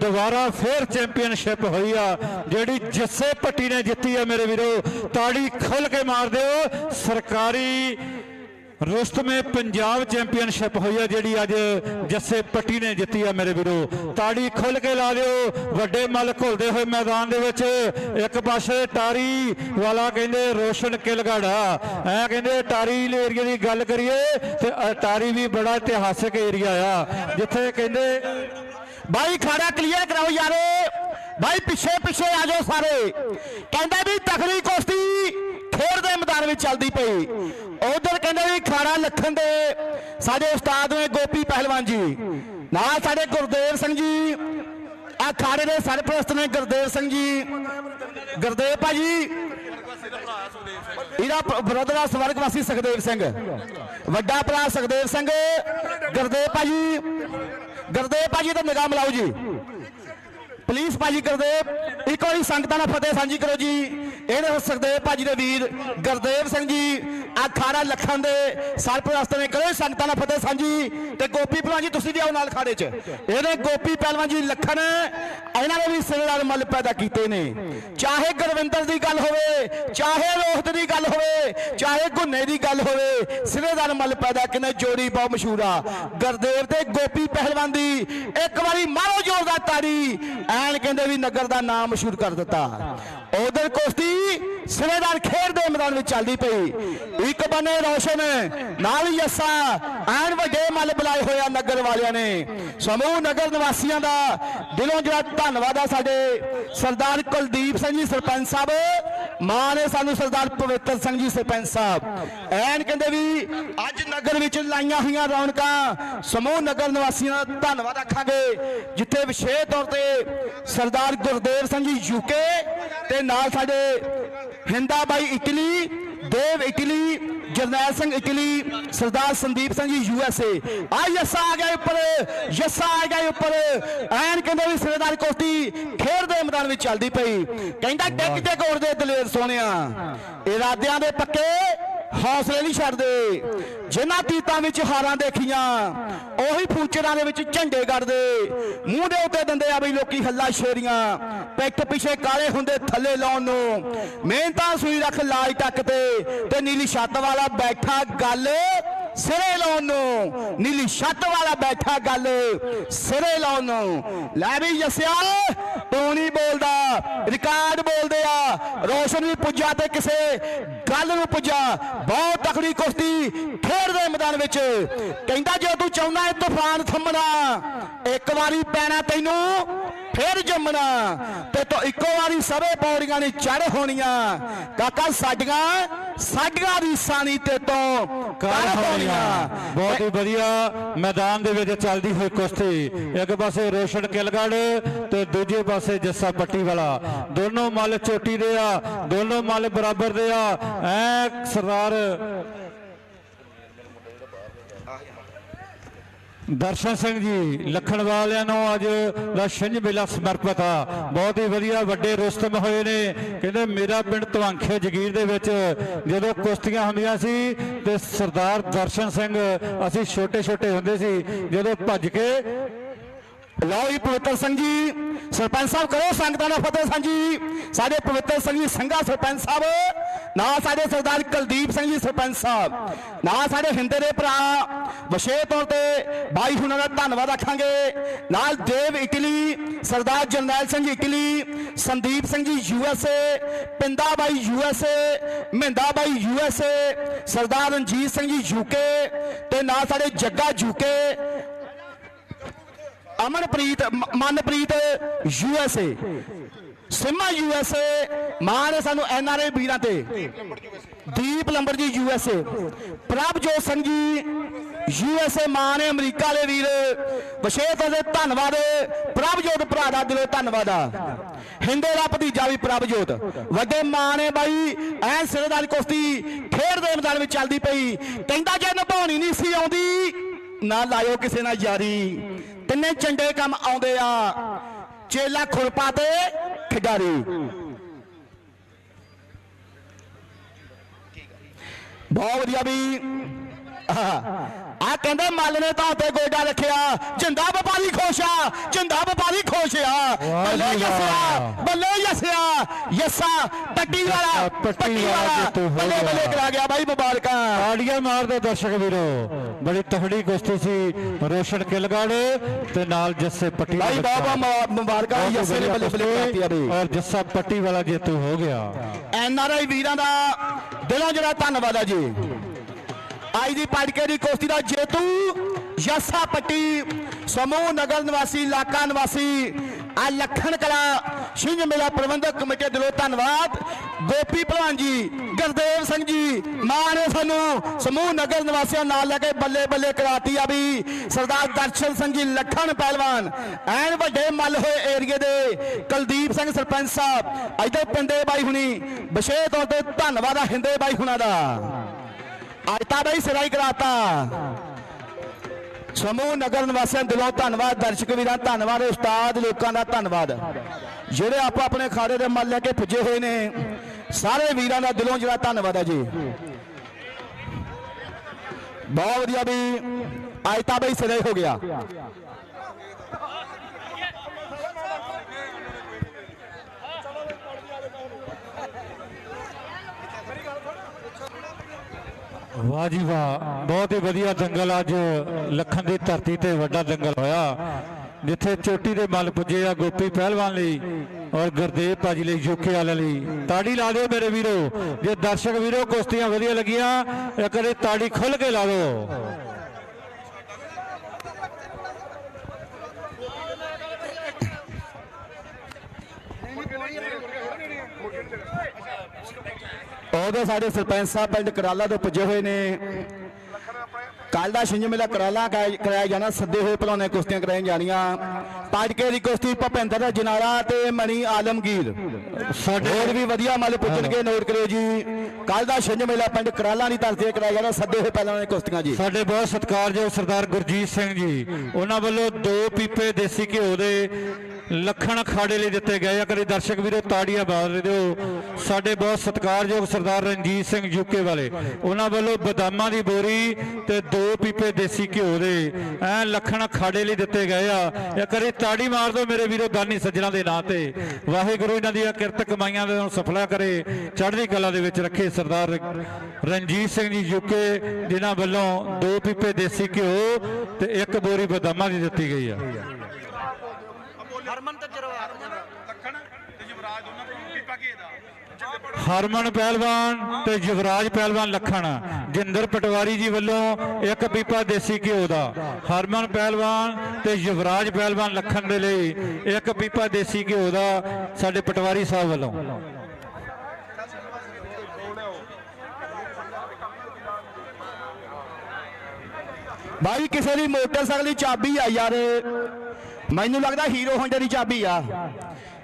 ਦੁਬਾਰਾ ਫੇਰ ਚੈਂਪੀਅਨਸ਼ਿਪ ਹੋਈ ਆ ਜਿਹੜੀ ਜੱਸੇ ਪੱਟੀ ਨੇ ਜਿੱਤੀ ਆ ਮੇਰੇ ਵੀਰੋ। ਤਾੜੀ ਖੁੱਲ ਕੇ ਮਾਰ ਦਿਓ ਸਰਕਾਰੀ ਰੁਸਤਮੇ ਪੰਜਾਬ ਚੈਂਪੀਅਨਸ਼ਿਪ ਹੋਈ ਹੈ ਜਿਹੜੀ ਅੱਜ ਜੱਸੇ ਪੱਟੀ ਨੇ ਜਿੱਤੀ ਆ ਮੇਰੇ ਵੀਰੋ। ਤਾੜੀ ਖੁੱਲ ਕੇ ਲਾ ਦਿਓ ਵੱਡੇ ਮੱਲ ਘੁਲਦੇ ਹੋਏ ਮੈਦਾਨ ਦੇ ਵਿੱਚ। ਇੱਕ ਪਾਸੇ ਟਾਰੀ ਵਾਲਾ ਕਹਿੰਦੇ ਰੋਸ਼ਨ ਕਿਲਗੜਾ। ਐ ਕਹਿੰਦੇ ਟਾਰੀ ਏਰੀਆ ਦੀ ਗੱਲ ਕਰੀਏ ਤੇ ਅ, ਟਾਰੀ ਵੀ ਬੜਾ ਇਤਿਹਾਸਕ ਏਰੀਆ ਆ। ਜਿੱਥੇ ਕਹਿੰਦੇ ਬਾਈ ਖਾੜਾ ਕਲੀਅਰ ਕਰਾਓ ਯਾਰੋ। ਬਾਈ ਪਿੱਛੇ ਪਿੱਛੇ ਆ ਜਾਓ ਸਾਰੇ। ਕਹਿੰਦੇ ਵੀ ਤਖੜੀ ਕੁਸ਼ਤੀ ਖੇਡ ਦੇ ਮੈਦਾਨ ਵਿੱਚ ਚੱਲਦੀ ਪਈ। ਉਧਰ ਕਹਿੰਦੇ ਵੀ ਲੱਖਣ ਦੇ ਸਾਡੇ ਉਸਤਾਦ ਨੇ ਗੋਪੀ ਪਹਿਲਵਾਨ ਜੀ, ਨਾਲ ਸਾਡੇ ਗੁਰਦੇਵ ਸਿੰਘ ਜੀ ਆ ਦੇ ਸਰਪ੍ਰਸਤ ਨੇ ਗੁਰਦੇਵ ਸਿੰਘ ਜੀ, ਗੁਰਦੇਵ ਭਾਜੀ, ਇਹਦਾ ਬ੍ਰਦਰ ਆ ਸਵਰਗਵਾਸੀ ਸੁਖਦੇਵ ਸਿੰਘ, ਵੱਡਾ ਭਰਾ ਸੁਖਦੇਵ ਸਿੰਘ, ਗੁਰਦੇਵ ਭਾਜੀ ਗੁਰਦੇਵ ਭਾਜੀ ਤੇ ਨਿਗਾਹ ਮਿਲਾਓ ਜੀ। ਪਲੀਜ਼ ਭਾਜੀ ਗੁਰਦੇਵ, ਇੱਕ ਵਾਰੀ ਸੰਗਤਾਂ ਨਾਲ ਫਤਿਹ ਸਾਂਝੀ ਕਰੋ ਜੀ। ਇਹਨੇ ਹੋ ਸੁਖਦੇਵ ਭਾਜੀ ਦੇ ਵੀਰ ਗੁਰਦੇਵ ਸਿੰਘ ਜੀ ਆ ਖਾੜਾ ਲੱਖਾਂ ਦੇ ਸਰਪ੍ਰਸਤ ਨੇ ਕਰੋ ਸੰਗਤਾਂ ਨਾਲ ਫਤਿਹ ਸਾਂਝੀ ਤੇ ਗੋਪੀ ਪਹਿਲਵਾਨ ਜੀ, ਤੁਸੀਂ ਵੀ ਆਓ ਨਾਲ ਖਾੜੇ 'ਚ। ਇਹਨੇ ਗੋਪੀ ਪਹਿਲਵਾਨ ਜੀ ਲੱਖਣ, ਇਹਨਾਂ ਨੇ ਵੀ ਸਿਰਦਾਰ ਮੱਲ ਪੈਦਾ ਕੀਤੇ ਨੇ। ਚਾਹੇ ਗੁਰਵਿੰਦਰ ਦੀ ਗੱਲ ਹੋਵੇ, ਚਾਹੇ ਰੋਹਤ ਦੀ ਗੱਲ ਹੋਵੇ, ਚਾਹੇ ਗੁੰਨੇ ਦੀ ਗੱਲ ਹੋਵੇ, ਸਿਰੇਦਾਰ ਮੱਲ ਪੈਦਾ ਕਿਨੇ ਜੋੜੀ ਬਹੁਤ ਮਸ਼ਹੂਰ ਆ। ਗੁਰਦੇਵ ਤੇ ਗੋਪੀ ਪਹਿਲਵਾਨ ਦੀ ਇੱਕ ਵਾਰੀ ਮਾਰੋ ਜ਼ੋਰਦਾਰ ਤਾੜੀ, ਐਨ ਕਹਿੰਦੇ ਵੀ ਨਗਰ ਦਾ ਨਾਮ ਮਸ਼ਹੂਰ ਕਰ ਦਿੱਤਾ। ਉਧਰ ਕੁਸ਼ਤੀ ਸਿਵੇਦਾਰ ਖੇਡ ਦੇ ਮੈਦਾਨ ਵਿੱਚ ਚੱਲਦੀ ਪਈ। ਇੱਕ ਬੰਨੇ ਰੋਸ਼ਨ, ਨਾਲ ਹੀ ਯੱਸਾ ਐਨ ਵੱਡੇ ਮੱਲ ਬੁਲਾਏ ਹੋਇਆ ਨਗਰ ਵਾਲਿਆਂ ਨੇ। ਸਮੂਹ ਨਗਰ ਨਿਵਾਸੀਆਂ ਦਾ ਦਿਲੋਂ ਜਿਹੜਾ ਧੰਨਵਾਦ ਆ ਸਾਡੇ ਸਰਦਾਰ ਕੁਲਦੀਪ ਸਿੰਘ ਜੀ ਸਰਪੰਚ ਸਾਹਿਬ, ਮਾਂ ਨੇ ਸਾਨੂੰ ਸਰਦਾਰ ਪਵਿੱਤਰ ਸਿੰਘ ਜੀ ਸਰਪੰਚ ਸਾਹਿਬ। ਐਨ ਕਹਿੰਦੇ ਵੀ ਅੱਜ ਨਗਰ ਵਿੱਚ ਲਾਈਆਂ ਹੋਈਆਂ ਰੌਣਕਾਂ, ਸਮੂਹ ਨਗਰ ਨਿਵਾਸੀਆਂ ਦਾ ਧੰਨਵਾਦ ਰੱਖਾਂਗੇ, ਜਿੱਥੇ ਵਿਸ਼ੇਸ਼ ਤੌਰ ਤੇ ਸਰਦਾਰ ਗੁਰਦੇਵ ਸਿੰਘ ਜੀ ਯੂਕੇ ਤੇ ਨਾਲ ਸਾਡੇ ਹਿੰਦਾ ਬਾਈ Italy, Dev Italy, Jarnail Singh Italy, Sardar Sandeep Singh ji U S ਏ। ਆ ਯੱਸਾ ਆ ਗਿਆ ਉੱਪਰ, ਯੱਸਾ ਆ ਗਿਆ ਉੱਪਰ। ਐਨ ਕਹਿੰਦੇ ਵੀ ਸਿਰੇਦਾਰ ਕੋਸਤੀ ਖੇਡ ਦੇ ਮੈਦਾਨ ਵਿੱਚ ਚੱਲਦੀ ਪਈ। ਕਹਿੰਦਾ ਡਿੱਗ ਤੇ ਗੋੜ ਦੇ ਦਲੇਰ ਸੋਹਣਿਆ। ਇਰਾਦਿਆਂ ਦੇ ਪੱਕੇ ਹੌਸਲੇ ਨਹੀਂ ਛੱਡਦੇ। ਜਿਨ੍ਹਾਂ ਤੀਤਾਂ ਵਿੱਚ ਹਾਰਾਂ ਦੇਖੀਆਂ, ਉਹੀ ਫੂਚਰਾਂ ਦੇ ਵਿੱਚ ਝੰਡੇ ਗੱਡਦੇ ਮੂੰਹ ਦੇ ਉੱਤੇ ਦਿੰਦੇ ਆ ਬਈ ਲੋਕੀ ਹੱਲਾ ਸ਼ੇਰੀਆਂ। ਪਿੱਠ ਪਿਛੇ ਕਾਲੇ ਹੁੰਦੇ ਥੱਲੇ ਲਾਉਣ ਨੂੰ। ਮਿਹਨਤਾਂ ਸੂਈ ਰੱਖ ਲਾਲ ਟੱਕ ਤੇ ਤੇ ਨੀਲੀ ਛੱਤ ਵਾਲਾ ਬੈਠਾ ਗੱਲ ਸਿਰੇ ਲਾਉਣ ਨੂੰ। ਨੀਲੀ ਛੱਤ ਵਾਲਾ ਬੈਠਾ ਗੱਲ। ਸਿਰੇ ਲਾਉਣ ਨੂੰ। ਲੈ ਵੀ ਜਸਿਆ ਤੂੰ ਨਹੀਂ ਬੋਲਦਾ, ਰਿਕਾਰਡ ਬੋਲਦੇ ਆ। ਰੋਸ਼ਨ ਵੀ ਪੁੱਜਾ ਤੇ ਕਿਸੇ ਗੱਲ ਨੂੰ ਪੁੱਜਾ। ਬਹੁਤ ਤਕੜੀ ਕੁਸ਼ਤੀ ਖੇਡ ਦੇ ਮੈਦਾਨ ਵਿੱਚ। ਕਹਿੰਦਾ ਜੇ ਤੂੰ ਚਾਹੁੰਦਾ ਹੈ ਤੂਫਾਨ ਥੰਮਣਾ, ਇੱਕ ਵਾਰੀ ਪੈਣਾ ਤੈਨੂੰ ਫੇਰ ਜੰਮਣਾ। ਤੇ ਤੋ ਇੱਕੋ ਵਾਰੀ ਸਭੇ ਪੌੜੀਆਂ ਨੇ ਚੜ ਹੋਣੀਆਂ। ਕਾਕਾ ਸਾਡੀਆਂ ਸਾਡੀਆਂ ਰੀਸਾਂ ਨਹੀਂ ਤੇ ਤੋਂ ਕਾਰ ਹੋਣੀਆਂ। ਬਹੁਤ ਹੀ ਵਧੀਆ ਮੈਦਾਨ ਦੇ ਵਿੱਚ ਚੱਲਦੀ ਹੋਈ ਕੁਸ਼ਤੀ। ਇੱਕ ਪਾਸੇ ਰੋਸ਼ਨ ਕਿਲਗੜ ਤੇ ਦੂਜੇ ਪਾਸੇ ਜੱਸਾ ਪੱਟੀ ਵਾਲਾ। ਦੋਨੋਂ ਮੱਲ ਚੋਟੀ ਦੇ ਆ ਦੋਨੋਂ ਮੱਲ ਬਰਾਬਰ ਦੇ ਆ। ਐ ਸਰਦਾਰ ਦਰਸ਼ਨ ਸਿੰਘ ਜੀ, ਲੱਖਣ ਵਾਲਿਆਂ ਨੂੰ ਅੱਜ ਦਾ ਛਿੰਝ ਮੇਲਾ ਸਮਰਪਿਤ ਆ। ਬਹੁਤ ਹੀ ਵਧੀਆ ਵੱਡੇ ਰੁਸਤਮ ਹੋਏ ਨੇ। ਕਹਿੰਦੇ ਮੇਰਾ ਪਿੰਡ ਤਵਾਂਖੇ ਜਗੀਰ ਦੇ ਵਿੱਚ ਜਦੋਂ ਕੁਸ਼ਤੀਆਂ ਹੁੰਦੀਆਂ ਸੀ ਤੇ ਸਰਦਾਰ ਦਰਸ਼ਨ ਸਿੰਘ, ਅਸੀਂ ਛੋਟੇ ਛੋਟੇ ਹੁੰਦੇ ਸੀ, ਜਦੋਂ ਭੱਜ ਕੇ ਲਓ ਜੀ ਪਵਿੱਤਰ ਸਿੰਘ ਜੀ, ਸਰਪੰਚ ਸਾਹਿਬ ਕਰੋ ਸੰਗਤਾਂ ਦਾ ਫਤਿਹ ਸਿੰਘ ਜੀ। ਸਾਡੇ ਪਵਿੱਤਰ ਸਿੰਘ ਜੀ ਸੰਘਾ ਸਰਪੰਚ ਸਾਹਿਬ ਨਾ ਸਾਡੇ ਸਰਦਾਰ ਕੁਲਦੀਪ ਸਿੰਘ ਜੀ ਸਰਪੰਚ ਸਾਹਿਬ ਨਾ ਸਾਡੇ ਹਿੰਦੇ ਦੇ ਭਰਾ, ਵਿਸ਼ੇਸ਼ ਤੌਰ ਤੇ ਬਾਈ ਹੁਣਾਂ ਦਾ ਧੰਨਵਾਦ ਆਖਾਂਗੇ। ਨਾਲ Dev Italy, Sardar Jarnail Singh Italy, Sandeep Singh ji U S A, Pinda by U S A, Mahinda by U S A, Sardar Ranjit Singh ji UK ਤੇ ਨਾਲ ਸਾਡੇ Jagga UK Amanpreet Manpreet U S A Seema you ਮਾਂ ਨੇ ਸਾਨੂੰ ਐਨ ਵੀਰਾਂ ਤੇ। Deep lumber ji ਯੂ ਪ੍ਰਭਜੋਤ ਸਿੰਘ ਜੀ ਯੂ ਮਾਂ ਨੇ ਅਮਰੀਕਾ ਦੇ ਵੀਰ। ਵਿਸ਼ੇਸ਼ ਤੌਰ ਤੇ ਧੰਨਵਾਦ। ਪ੍ਰਭਜੋਤ ਭਰਾ ਦਾ ਦਿਲੋਂ ਧੰਨਵਾਦ ਆ। ਹਿੰਦੇ ਦਾ ਭਤੀਜਾ ਵੀ ਪ੍ਰਭਜੋਤ। ਵੱਡੇ ਮਾਂ ਨੇ ਬਾਈ, ਐਨ ਸਿਰਦਾਰ ਕੁਸ਼ਤੀ ਖੇਡ ਦੇ ਮੈਦਾਨ ਵਿੱਚ ਚੱਲਦੀ ਪਈ। ਕਹਿੰਦਾ ਜੇ ਨਿਭਾਉਣੀ ਨਹੀਂ ਸੀ ਆਉਂਦੀ, ਨਾ ਲਾਇਓ ਕਿਸੇ ਨਾਲ ਯਾਰੀ। ਤਿੰਨੇ ਚੰਡੇ ਕੰਮ ਆਉਂਦੇ ਆ। ਚੇਲਾ ਖੁਰਪਾ ਤੇ ਖਿਡਾਰੀ। ਬਹੁਤ ਵਧੀਆ ਵੀ। ਆ ਕਹਿੰਦੇ ਮੱਲ ਨੇ ਤਾਂ ਤੇ ਗੋਡਾ ਰੱਖਿਆ। ਜਿੰਦਾ ਵਪਾਰੀ ਖੁਸ਼ ਆ, ਜਿੰਦਾ ਬੱਲੇ ਯਸਿਆ। ਬੱਲੇ ਯਸਿਆ ਯਸਾ ਪੱਟੀ ਵਾਲਾ ਪੱਟੀ ਵਾਲਾ ਬੱਲੇ ਬੱਲੇ। ਕਰਾ ਗਿਆ ਬਾਈ ਮੁਬਾਰਕਾਂ ਤਾੜੀਆਂ ਮਾਰਦੇ ਦਰਸ਼ਕ ਵੀਰੋ ਬੜੀ ਤਕੜੀ ਕੁਸ਼ਤੀ ਸੀ ਰੋਸ਼ਨ ਕਿਲਗੜ ਤੇ ਨਾਲ ਜੱਸੇ ਪੱਟੀ ਬਾਈ। ਬਾਬਾ ਮੁਬਾ- ਮੁਬਾਰਕਾਂ ਯਸੇ ਨੇ ਬੱਲੇ ਬੱਲੇ ਕਰਤੀ ਆ ਬਈ ਔਰ ਜੱਸਾ ਪੱਟੀ ਵਾਲਾ ਜੇਤੂ ਹੋ ਗਿਆ ਐਨ ਆਰ ਆਈ ਵੀਰਾਂ ਦਾ ਦਿਲੋਂ ਜਿਹੜਾ ਧੰਨਵਾਦ ਆ ਜੀ ਅੱਜ ਦੀ ਪੜਕੇ ਦੀ ਕੁਸ਼ਤੀ ਦਾ ਜੇਤੂ ਯਸਾ ਪੱਟੀ, ਸਮੂਹ ਨਗਰ ਨਿਵਾਸੀ, ਇਲਾਕਾ ਨਿਵਾਸੀ, ਆ ਲੱਖਣ ਕਲਾ ਸਿੰਘ ਮੇਲਾ ਪ੍ਰਬੰਧਕ ਕਮੇਟੀ ਦਿਲੋਂ ਧੰਨਵਾਦ। ਗੋਪੀ ਭਲਵਾਨ ਜੀ, ਗੁਰਦੇਵ ਸਿੰਘ ਜੀ ਮਾਂ ਨੇ ਸਾਨੂੰ। ਸਮੂਹ ਨਗਰ ਨਿਵਾਸੀਆਂ ਨਾਲ ਲੈ ਕੇ ਬੱਲੇ ਬੱਲੇ ਕਰਾਤੀ ਆ ਵੀ ਸਰਦਾਰ ਦਰਸ਼ਨ ਸਿੰਘ ਜੀ ਲੱਖਣ ਪਹਿਲਵਾਨ। ਐਨ ਵੱਡੇ ਮੱਲ ਹੋਏ ਏਰੀਏ ਦੇ ਕੁਲਦੀਪ ਸਿੰਘ ਸਰਪੰਚ ਸਾਹਿਬ, ਇੱਧਰ ਪਿੰਡੇ ਬਾਈ ਹੁਣੀ, ਵਿਸ਼ੇਸ਼ ਤੌਰ ਤੇ ਧੰਨਵਾਦ ਆ ਹਿੰਦੇ ਬਾਈ ਹੁਣਾਂ ਦਾ। ਅੱਜ ਤਾਂ ਬਈ ਸਿਰਾਈ ਕਰਾਤਾ। ਸਮੂਹ ਨਗਰ ਨਿਵਾਸੀਆਂ ਦਿਲੋਂ ਧੰਨਵਾਦ, ਦਰਸ਼ਕ ਵੀਰਾਂ ਧੰਨਵਾਦ, ਉਸਤਾਦ ਲੋਕਾਂ ਦਾ ਧੰਨਵਾਦ। ਜਿਹੜੇ ਆਪੋ ਆਪਣੇ ਖਾੜੇ ਦੇ ਮੱਲ ਲੈ ਕੇ ਪੁੱਜੇ ਹੋਏ ਨੇ, ਸਾਰੇ ਵੀਰਾਂ ਦਾ ਦਿਲੋਂ ਜਿਹੜਾ ਧੰਨਵਾਦ ਹੈ ਜੀ। ਬਹੁਤ ਵਧੀਆ ਵੀ ਅੱਜ ਤਾਂ ਬਈ ਸਿਰਾਈ ਹੋ ਗਿਆ। ਵਾਹ ਜੀ ਵਾਹ। ਬਹੁਤ ਹੀ ਵਧੀਆ ਦੰਗਲ ਅੱਜ ਲੱਖਣ ਦੀ ਧਰਤੀ ਤੇ ਵੱਡਾ ਦੰਗਲ ਹੋਇਆ। ਜਿੱਥੇ ਚੋਟੀ ਦੇ ਮੱਲ ਪੁੱਜੇ ਆ ਗੋਪੀ ਪਹਿਲਵਾਨ ਲਈ ਔਰ ਗੁਰਦੇਵ ਭਾਜੀ ਲਈ, ਯੂਕੇ ਵਾਲੇ ਲਈ। ਤਾੜੀ ਲਾ ਦਿਓ ਮੇਰੇ ਵੀਰੋ। ਜੇ ਦਰਸ਼ਕ ਵੀਰੋ, ਕੁਸ਼ਤੀਆਂ ਵਧੀਆ ਲੱਗੀਆਂ ਕਦੇ ਤਾੜੀ ਖੁੱਲ ਕੇ ਲਾ ਦਿਓ। ਉਹਦੇ ਸਾਡੇ ਸਰਪੰਚ ਸਾਹਿਬ ਪਿੰਡ ਕਰਾਲਾ ਤੋਂ ਪੁੱਜੇ ਹੋਏ ਨੇ। ਕੱਲ ਦਾ ਛਿੰਝ ਮੇਲਾ ਕਰਾਲਾ ਕਰਾਇਆ ਜਾਣਾ ਸੱਦੇ ਹੋਏ ਭਲੌਣੇ ਕੁਸ਼ਤੀਆਂ ਕਰਾਈਆਂ ਜਾਣੀਆਂ। ਪਾਜਕੇ ਦੀ ਕੁਸ਼ਤੀ ਭਪਿੰਦਰ ਜਨਾਲਾ ਤੇ ਮਣੀ ਆਲਮਗੀਰ। ਸਾਡੇ ਹੋਰ ਵੀ ਵਧੀਆ ਮੱਲ ਪੁੱਜਣਗੇ ਨੋਟ ਕਰਿਓ ਜੀ। ਕੱਲ ਦਾ ਛਿੰਝ ਮੇਲਾ ਪਿੰਡ ਕਰਾਲਾ ਦੀ ਧਰਤੀ ਤੇ ਕਰਾਇਆ ਜਾਣਾ ਸੱਦੇ ਹੋਏ ਪਹਿਲਾਂ ਨੇ ਕੁਸ਼ਤੀਆਂ ਜੀ। ਸਾਡੇ ਬਹੁਤ ਸਤਿਕਾਰਯੋਗ ਸਰਦਾਰ ਗੁਰਜੀਤ ਸਿੰਘ ਜੀ। ਉਹਨਾਂ ਵੱਲੋਂ ਦੋ ਪੀਪੇ ਦੇਸੀ ਘਿਓ ਦੇ ਲੱਖਣ ਅਖਾੜੇ ਲਈ ਦਿੱਤੇ ਗਏ ਆ। ਕਰੀ ਦਰਸ਼ਕ ਵੀਰੋ, ਤਾੜੀਆਂ ਬਾਲ ਦਿਓ ਸਾਡੇ ਬਹੁਤ ਸਤਿਕਾਰਯੋਗ ਸਰਦਾਰ ਰਣਜੀਤ ਸਿੰਘ ਯੂਕੇ ਵਾਲੇ। ਉਹਨਾਂ ਵੱਲੋਂ ਬਦਾਮਾਂ ਦੀ ਬੋਰੀ ਤੇ ਦੋ ਪੀਪੇ ਦੇਸੀ ਘਿਓ ਦੇ। ਐ ਲੱਖਣ ਅਖਾੜੇ ਲਈ ਦਿੱਤੇ ਗਏ ਆ। ਇੱਕ ਵਾਰੀ ਤਾੜੀ ਮਾਰ ਦਿਓ ਮੇਰੇ ਵੀਰੋ, ਦਾਨੀ ਸੱਜਣਾ ਦੇ ਨਾਂ ਤੇ। ਵਾਹਿਗੁਰੂ ਇਹਨਾਂ ਦੀਆਂ ਕਿਰਤ ਕਮਾਈਆਂ ਦੇ ਨੂੰ ਸਫਲਾ ਕਰੇ। ਚੜ੍ਹਦੀ ਕਲਾ ਦੇ ਵਿੱਚ ਰੱਖੇ ਸਰਦਾਰ ਰਣਜੀਤ ਸਿੰਘ ਜੀ ਯੂਕੇ, ਜਿਨ੍ਹਾਂ ਵੱਲੋਂ ਦੋ ਪੀਪੇ ਦੇਸੀ ਘਿਓ ਤੇ ਇੱਕ ਬੋਰੀ ਬਦਾਮਾਂ ਦੀ ਦਿੱਤੀ ਗਈ ਆ ਹਰਮਨ ਤੇ ਜਰਵਾ ਹਰਮਨ ਪਹਿਲਵਾਨ ਤੇ ਯੁਵਰਾਜ ਪਹਿਲਵਾਨ ਲਖਣ, ਜਿੰਦਰ ਪਟਵਾਰੀ ਜੀ ਵੱਲੋਂ ਇੱਕ ਪੀਪਾ ਦੇਸੀ ਘਿਓ ਦਾ। ਹਰਮਨ ਪਹਿਲਵਾਨ ਤੇ ਯੁਵਰਾਜ ਪਹਿਲਵਾਨ ਲਖਣ ਦੇ ਲਈ ਇੱਕ ਪੀਪਾ ਦੇਸੀ ਘਿਓ ਦਾ ਸਾਡੇ ਪਟਵਾਰੀ ਸਾਹਿਬ ਵੱਲੋਂ। ਭਾਈ ਕਿਸੇ ਦੀ ਮੋਟਰਸਾਈਕਲ ਦੀ ਚਾਬੀ ਆ ਯਾਰ ਮੈਨੂੰ ਲੱਗਦਾ ਹੀਰੋ ਹੋਂਡਾ ਦੀ ਚਾਬੀ ਆ।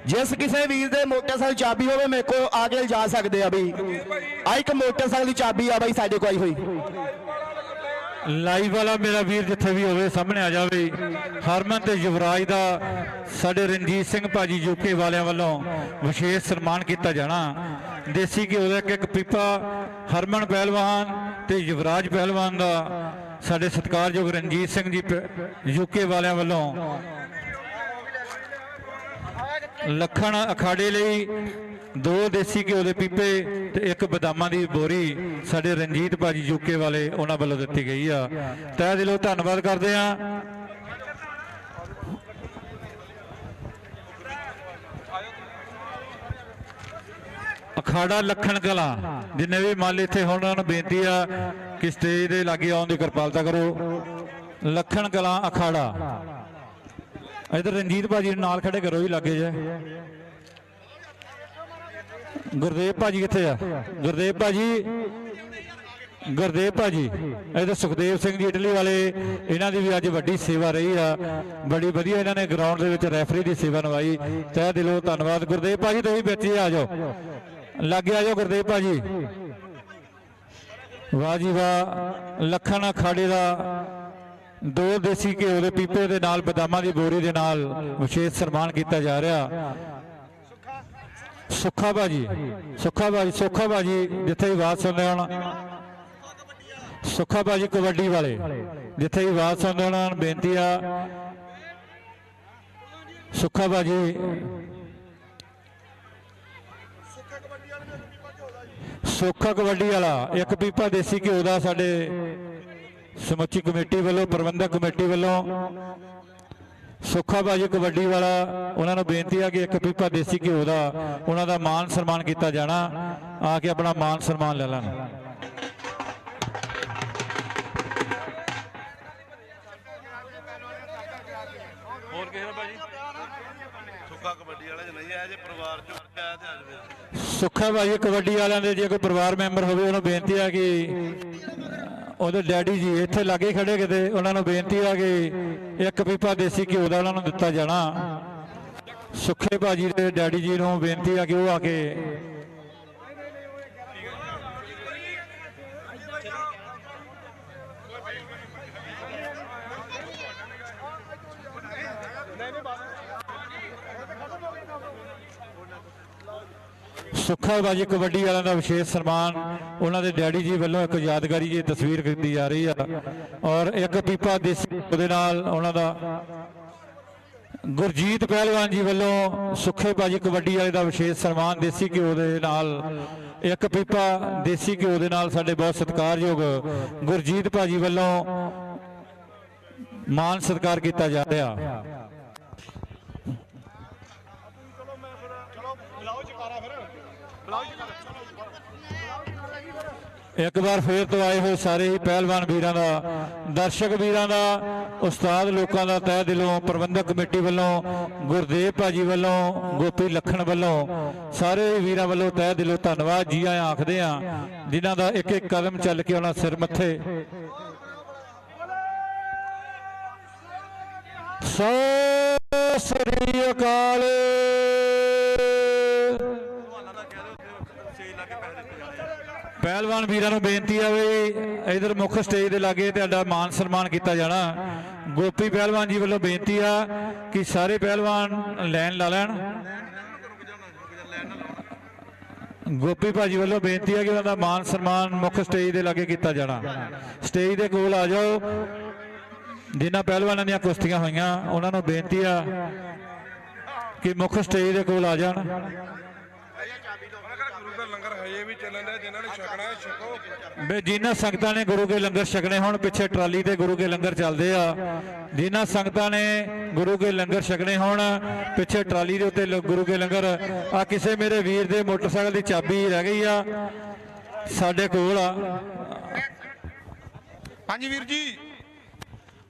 ਜਿਸ ਕਿਸੇ ਵੀਰ ਦੇ ਮੋਟਰਸਾਈਕਲ ਚਾਬੀ ਹੋਵੇ, ਮੇਰੇ ਕੋਲ ਆ ਕੇ ਜਾ ਸਕਦੇ ਆ ਵੀ ਆ ਇੱਕ ਮੋਟਰਸਾਈਕਲ ਦੀ ਚਾਬੀ ਆ ਬਾਈ ਸਾਡੇ ਕੋਲ ਆਈ ਹੋਈ। ਲਾਈਵ ਵਾਲਾ ਮੇਰਾ ਵੀਰ ਜਿੱਥੇ ਵੀ ਹੋਵੇ, ਸਾਹਮਣੇ ਆ ਜਾਵੇ ਹਰਮਨ ਤੇ ਯੁਵਰਾਜ ਦਾ, ਸਾਡੇ ਰਣਜੀਤ ਸਿੰਘ ਭਾਜੀ ਯੂਕੇ ਵਾਲਿਆਂ ਵੱਲੋਂ ਵਿਸ਼ੇਸ਼ ਸਨਮਾਨ ਕੀਤਾ ਜਾਣਾ। ਦੇਸੀ ਘਿਓ ਦਾ ਇੱਕ ਇੱਕ ਪੀਪਾ, ਹਰਮਨ ਪਹਿਲਵਾਨ ਤੇ ਯੁਵਰਾਜ ਪਹਿਲਵਾਨ ਦਾ, ਸਾਡੇ ਸਤਿਕਾਰਯੋਗ ਰਣਜੀਤ ਸਿੰਘ ਜੀ ਯੂਕੇ ਵਾਲਿਆਂ ਵੱਲੋਂ ਲੱਖਣ ਅਖਾੜੇ ਲਈ ਦੋ ਦੇਸੀ ਘਿਓ ਦੇ ਪੀਪੇ ਤੇ ਇੱਕ ਬਦਾਮਾਂ ਦੀ ਬੋਰੀ ਸਾਡੇ ਰਣਜੀਤ ਭਾਜੀ ਯੂਕੇ ਵਾਲੇ ਉਹਨਾਂ ਵੱਲੋਂ ਦਿੱਤੀ ਗਈ ਆ। ਤਹਿ ਦਿਲੋਂ ਧੰਨਵਾਦ ਕਰਦੇ ਆ ਅਖਾੜਾ ਲੱਖਣ ਕਲਾ, ਜਿੰਨੇ ਵੀ ਮਾਲ ਇੱਥੇ ਹੁਣ ਉਹਨਾਂ ਨੂੰ ਬੇਨਤੀ ਆ ਕਿ ਸਟੇਜ ਦੇ ਲਾਗੇ ਆਉਣ ਦੀ ਕਿਰਪਾਲਤਾ ਕਰੋ। ਲੱਖਣ ਕਲਾ ਅਖਾੜਾ। ਇਧਰ ਰਣਜੀਤ ਭਾਜੀ ਨੂੰ ਨਾਲ ਖੜੇ ਕਰੋ ਜੀ, ਲੱਗੇ ਜੇ। ਗੁਰਦੇਵ ਭਾਜੀ ਕਿੱਥੇ ਆ? ਗੁਰਦੇਵ ਭਾਜੀ। ਗੁਰਦੇਵ ਭਾਜੀ, ਇਧਰ ਸੁਖਦੇਵ ਸਿੰਘ ਜੀ ਇਟਲੀ ਵਾਲੇ, ਇਹਨਾਂ ਦੀ ਵੀ ਅੱਜ ਵੱਡੀ ਸੇਵਾ ਰਹੀ ਆ। ਬੜੀ ਵਧੀਆ ਇਹਨਾਂ ਨੇ ਗਰਾਊਂਡ ਦੇ ਵਿੱਚ ਰੈਫਰੀ ਦੀ ਸੇਵਾ ਨਿਭਾਈ। ਤਹਿ ਦਿਲੋਂ ਧੰਨਵਾਦ। ਗੁਰਦੇਵ ਭਾਜੀ, ਤੁਸੀਂ ਵਿੱਚ ਆ ਜਾਓ। ਲਾਗੇ ਆ ਜਾਓ ਗੁਰਦੇਵ ਭਾਜੀ। ਵਾਹ ਜੀ ਵਾਹ। ਲੱਖਣ ਅਖਾੜੇ ਦਾ ਦੋ ਦੇਸੀ ਘਿਓ ਦੇ ਪੀਪੇ ਦੇ ਨਾਲ, ਬਦਾਮਾਂ ਦੀ ਬੋਰੀ ਦੇ ਨਾਲ ਵਿਸ਼ੇਸ਼ ਸਨਮਾਨ ਕੀਤਾ ਜਾ ਰਿਹਾ। ਸੁੱਖਾ ਬਾਜੀ ਸੁੱਖਾ ਬਾਜੀ ਸੁੱਖਾ ਬਾਜੀ ਜਿੱਥੇ ਆਵਾਜ਼ ਸੁਣਦੇ ਹੋਣ। ਸੁੱਖਾ ਬਾਜੀ ਕਬੱਡੀ ਵਾਲੇ, ਜਿੱਥੇ ਹੀ ਆਵਾਜ਼ ਸੁਣਦੇ ਹਨ ਬੇਨਤੀ ਆ। ਸੁੱਖਾ ਬਾਜੀ ਸੁੱਖਾ ਕਬੱਡੀ ਵਾਲਾ, ਇੱਕ ਪੀਪਾ ਦੇਸੀ ਘਿਓ ਦਾ ਸਾਡੇ ਸਮੁੱਚੀ ਕਮੇਟੀ ਵੱਲੋਂ ਪ੍ਰਬੰਧਕ ਕਮੇਟੀ ਵੱਲੋਂ ਸੁੱਖਾ ਬਾਜੀ ਕਬੱਡੀ ਵਾਲਾ ਉਹਨਾਂ ਨੂੰ ਬੇਨਤੀ ਆ ਕਿ ਇੱਕ ਪੀਪਾ ਦੇਸੀ ਘਿਓ ਦਾ ਉਹਨਾਂ ਦਾ ਮਾਨ ਸਨਮਾਨ ਕੀਤਾ ਜਾਣਾ ਆ ਕੇ ਆਪਣਾ ਮਾਨ ਸਨਮਾਨ ਲੈ ਲੈਣ। ਹੋਰ ਕਿਸੇ ਦਾ ਭਾਜੀ? ਸੁੱਕਾ ਕਬੱਡੀ ਵਾਲੇ ਚ ਨਹੀਂ ਆਇਆ ਜੇ ਪਰਿਵਾਰ ਚੋਂ ਆਇਆ ਤੇ ਆ ਜਾਵੇ ਸੁੱਖਾ ਬਾਜੀ ਕਬੱਡੀ ਵਾਲਿਆਂ ਦੇ ਜੇ ਕੋਈ ਪਰਿਵਾਰ ਮੈਂਬਰ ਹੋਵੇ ਉਹਨੂੰ ਬੇਨਤੀ ਆ ਕਿ ਉਹਦੇ ਡੈਡੀ ਜੀ ਇੱਥੇ ਲਾਗੇ ਖੜੇ ਕਿਤੇ, ਉਹਨਾਂ ਨੂੰ ਬੇਨਤੀ ਆ ਕਿ ਇੱਕ ਪੀਪਾ ਦੇਸੀ ਘਿਓ ਦਾ ਉਹਨਾਂ ਨੂੰ ਦਿੱਤਾ ਜਾਣਾ। ਸੁੱਖੇ ਬਾਜੀ ਦੇ ਡੈਡੀ ਜੀ ਨੂੰ ਬੇਨਤੀ ਆ ਕਿ ਉਹ ਆ ਕੇ ਸੁੱਖਾ ਬਾਜੀ, ਕਬੱਡੀ ਵਾਲਿਆਂ ਦਾ ਵਿਸ਼ੇਸ਼ ਸਨਮਾਨ ਉਹਨਾਂ ਦੇ ਡੈਡੀ ਜੀ ਵੱਲੋਂ ਇੱਕ ਯਾਦਗਾਰੀ ਜੀ ਤਸਵੀਰ ਕੀਤੀ ਜਾ ਰਹੀ ਆ। ਔਰ ਇੱਕ ਪੀਪਾ ਦੇਸੀ ਦੇ ਨਾਲ ਉਹਨਾਂ ਦਾ ਗੁਰਜੀਤ ਪਹਿਲਵਾਨ ਜੀ ਵੱਲੋਂ ਸੁੱਖੇ ਬਾਜੀ, ਕਬੱਡੀ ਵਾਲੇ ਦਾ ਵਿਸ਼ੇਸ਼ ਸਨਮਾਨ ਦੇਸੀ ਘਿਓ ਦੇ ਨਾਲ, ਇੱਕ ਪੀਪਾ ਦੇਸੀ ਘਿਓ ਦੇ ਨਾਲ ਸਾਡੇ ਬਹੁਤ ਸਤਿਕਾਰਯੋਗ ਗੁਰਜੀਤ ਭਾਜੀ ਵੱਲੋਂ ਮਾਨ ਸਤਿਕਾਰ ਕੀਤਾ ਜਾ ਰਿਹਾ। ਇੱਕ ਵਾਰ ਫੇਰ ਤੋਂ ਆਏ ਹੋਏ ਸਾਰੇ ਹੀ ਪਹਿਲਵਾਨ ਵੀਰਾਂ ਦਾ, ਦਰਸ਼ਕ ਵੀਰਾਂ ਦਾ, ਉਸਤਾਦ ਲੋਕਾਂ ਦਾ ਤਹਿ ਦਿਲੋਂ, ਪ੍ਰਬੰਧਕ ਕਮੇਟੀ ਵੱਲੋਂ, ਗੁਰਦੇਵ ਭਾਜੀ ਵੱਲੋਂ, ਗੋਪੀ ਲੱਖਣ ਵੱਲੋਂ, ਸਾਰੇ ਵੀਰਾਂ ਵੱਲੋਂ ਤਹਿ ਦਿਲੋਂ ਧੰਨਵਾਦ ਜੀ ਆਇਆਂ ਆਖਦੇ ਆ, ਜਿਨ੍ਹਾਂ ਦਾ ਇੱਕ ਇੱਕ ਕਦਮ ਚੱਲ ਕੇ ਉਹਨਾਂ ਸਿਰ ਮੱਥੇ। ਸੋ ਸ੍ਰੀ ਅਕਾਲ। ਪਹਿਲਵਾਨ ਵੀਰਾਂ ਨੂੰ ਬੇਨਤੀ ਆ ਵੀ ਇਧਰ ਮੁੱਖ ਸਟੇਜ ਦੇ ਲਾਗੇ ਤੁਹਾਡਾ ਮਾਨ ਸਨਮਾਨ ਕੀਤਾ ਜਾਣਾ। ਗੋਪੀ ਪਹਿਲਵਾਨ ਜੀ ਵੱਲੋਂ ਬੇਨਤੀ ਆ ਕਿ ਸਾਰੇ ਪਹਿਲਵਾਨ ਲਾਈਨ ਲਾ ਲੈਣ। ਗੋਪੀ ਭਾਜੀ ਵੱਲੋਂ ਬੇਨਤੀ ਆ ਕਿ ਉਹਨਾਂ ਦਾ ਮਾਨ ਸਨਮਾਨ ਮੁੱਖ ਸਟੇਜ ਦੇ ਲਾਗੇ ਕੀਤਾ ਜਾਣਾ। ਸਟੇਜ ਦੇ ਕੋਲ ਆ ਜਾਓ। ਜਿਨ੍ਹਾਂ ਪਹਿਲਵਾਨਾਂ ਦੀਆਂ ਕੁਸ਼ਤੀਆਂ ਹੋਈਆਂ, ਉਹਨਾਂ ਨੂੰ ਬੇਨਤੀ ਆ ਕਿ ਮੁੱਖ ਸਟੇਜ ਦੇ ਕੋਲ ਆ ਜਾਣ। ਹਜੇ ਵੀ ਚੱਲਣ ਦਾ ਜਿਨ੍ਹਾਂ ਨੇ ਛਕਣਾ ਹੈ, ਛਕੋ। ਬੇ ਜਿਨ੍ਹਾਂ ਸੰਗਤਾਂ ਨੇ ਗੁਰੂ ਕੇ ਲੰਗਰ ਛਕਣੇ ਹੁਣ ਪਿੱਛੇ ਟਰਾਲੀ ਤੇ ਗੁਰੂ ਕੇ ਲੰਗਰ ਚੱਲਦੇ ਆ। ਜਿਨ੍ਹਾਂ ਸੰਗਤਾਂ ਨੇ ਗੁਰੂ ਕੇ ਲੰਗਰ ਛਕਣੇ ਹੁਣ ਪਿੱਛੇ ਟਰਾਲੀ ਦੇ ਉੱਤੇ ਗੁਰੂ ਕੇ ਲੰਗਰ। ਆ ਕਿਸੇ ਮੇਰੇ ਵੀਰ ਦੇ ਮੋਟਰਸਾਈਕਲ ਦੀ ਚਾਬੀ ਰਹਿ ਗਈ ਆ ਸਾਡੇ ਕੋਲ ਆ। ਹਾਂਜੀ ਵੀਰ ਜੀ।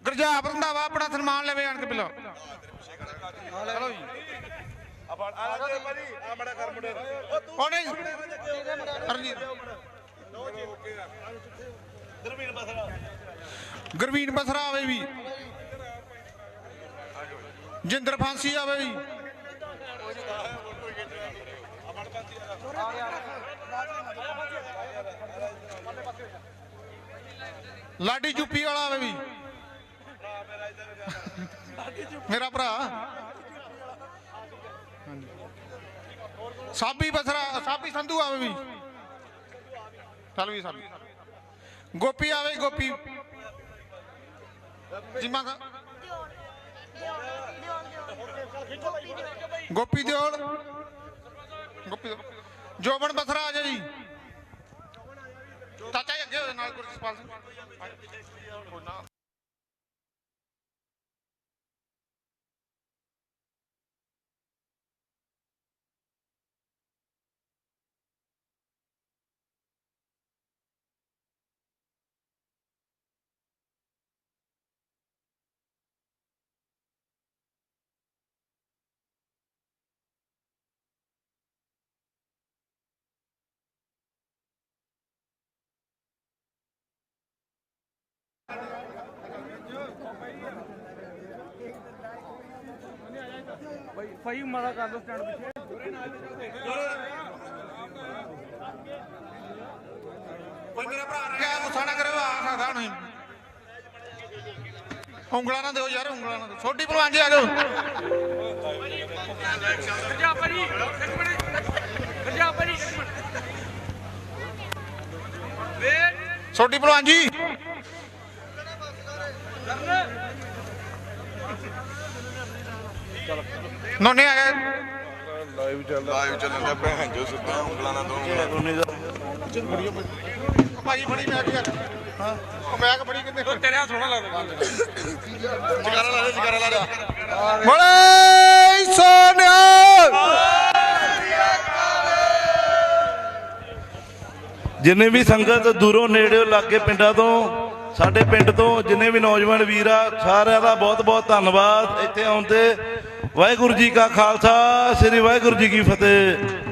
ਗੁਰਜਾਪ ਰੰਧਾਵਾ ਆਪਣਾ ਸਨਮਾਨ ਲਵੇ ਆਣ ਕੇ ਪਿਲੋ। ਚਲੋ ਜੀ। ਆ ਫੜ ਆ ਲੈ ਭਾਜੀ ਆ ਮੜਾ ਕਰ ਮੁੰਡੇ ਨੂੰ। ਉਹ ਤੂੰ ਉਹ ਨਹੀਂ। ਰਣਜੀਤ ਦਰਮੀਨ ਬਸਰਾ। ਗੁਰਵੀਨ ਬਸਰਾ ਆਵੇ ਵੀ। ਜਿੰਦਰ ਫਾਂਸੀ ਆਵੇ ਵੀ। ਲਾਡੀ ਚੁੱਪੀ ਵਾਲਾ ਆਵੇ ਵੀ। ਮੇਰਾ ਭਰਾ। ਸਾਬੀ ਬਸਰਾ, ਸਾਬੀ ਸੰਧੂ ਆਵੇ ਵੀ। ਚੱਲ ਵੀ ਸਾਬੀ। ਗੋਪੀ ਆਵੇ, ਗੋਪੀ। ਜਿਮਾ ਗੋਪੀ ਦਿਓਲ। ਗੋਪੀ ਦਿਓਲ। ਜੋਬਨ ਬਸਰਾ ਆ ਜਾ ਜੀ ਚਾਚਾ ਜੀ ਅੱਗੇ ਹੋਏ ਨਾਲ ਗੁਰਸਪਾਲ ਸਿੰਘ। ਉਹ ਨਾ। ਕੋਈ ਮੇਰਾ ਭਰਾ ਰਹਿ ਗਿਆ। ਗੁੱਸਾ ਨਾ ਕਰਿਓ ਆ ਸਕਦਾ ਹੁਣ। ਉਂਗਲਾਂ ਨਾ ਦਿਓ ਯਾਰ ਉਂਗਲਾਂ ਨਾ ਦਿਓ। ਛੋਟੀ ਭਲਵਾਨ ਜੀ ਆ ਜਾਓ। ਇੱਕ ਮਿੰਟ ਇੱਕ ਮਿੰਟ। ਛੋਟੀ ਭਲਵਾਨ ਜੀ। ਨੋਨੇ ਆ ਗਏ ਲਾਈਵ ਚੱਲਦਾ ਲਾਈਵ ਚੱਲਣ ਦਾ ਭੈਣ ਜੋ ਸਿੱਧਾ ਉਂਗਲਾਂ ਨਾਲ ਦੋ ਭਾਜੀ ਬੜੀ ਮੈਂ ਕੀ ਹਾਂ ਉਹ ਮੈਂ ਕਿ ਬੜੀ ਕਿੰਨੇ ਤੇਰੇ ਹੱਥ ਸੋਹਣਾ ਲੱਗਦਾ। ਜਗਾਰਾ ਲਾ ਦੇ ਜਗਾਰਾ ਲਾ ਦੇ। ਬੋਲੇ ਸੋਨਿਆ। ਜਿੰਨੇ ਵੀ ਸੰਗਤ ਦੂਰੋਂ ਨੇੜਿਓਂ ਲਾਗੇ ਪਿੰਡਾਂ ਤੋਂ ਸਾਡੇ ਪਿੰਡ ਤੋਂ ਜਿੰਨੇ ਵੀ ਨੌਜਵਾਨ ਵੀਰ ਆ, ਸਾਰਿਆਂ ਦਾ ਬਹੁਤ ਬਹੁਤ ਧੰਨਵਾਦ। ਇੱਥੇ ਆਉਣ ਤੇ ਵਾਹਿਗੁਰੂ ਜੀ ਕਾ ਖਾਲਸਾ, ਸ੍ਰੀ ਵਾਹਿਗੁਰੂ ਜੀ ਕੀ ਫਤਿਹ।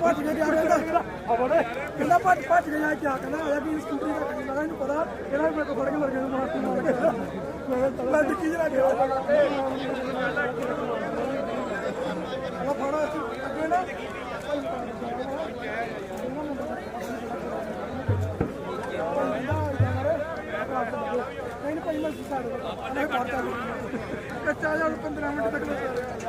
ਭੱਜ ਕੇ ਗਿਆ ਕਹਿੰਦਾ ਆਵੜੇ ਕਹਿੰਦਾ ਭੱਜ ਭੱਜ ਕੇ ਜਾ ਕੇ ਆ ਕਹਿੰਦਾ ਆਇਆ ਵੀ ਸਕੂਟਰੀ ਦਾ ਕੰਨ ਲਗਾ ਇਹਨੂੰ ਪਤਾ ਕਹਿੰਦਾ ਮੇਰੇ ਕੋਲ ਫੜ ਕੇ ਮਰ ਗਿਆ ਮਾਰ ਕੇ ਮਾਰ ਕੇ ਮੈਂ ਤੱਲਾ ਡਿੱਕੀ ਜਰਾ ਗਿਆ ਉਹ ਫੜਾ ਸੀ ਅੱਗੇ ਨਾ ਨਹੀਂ ਨਹੀਂ ਭਾਈ ਮੈਂ ਸਾਡੇ ਮੈਂ ਬਾਹਰ ਕਰ ਕੱਚਾ ਜਿਹਾ 15 ਮਿੰਟ ਤੱਕ ਲੱਗਾ ਰਿਹਾ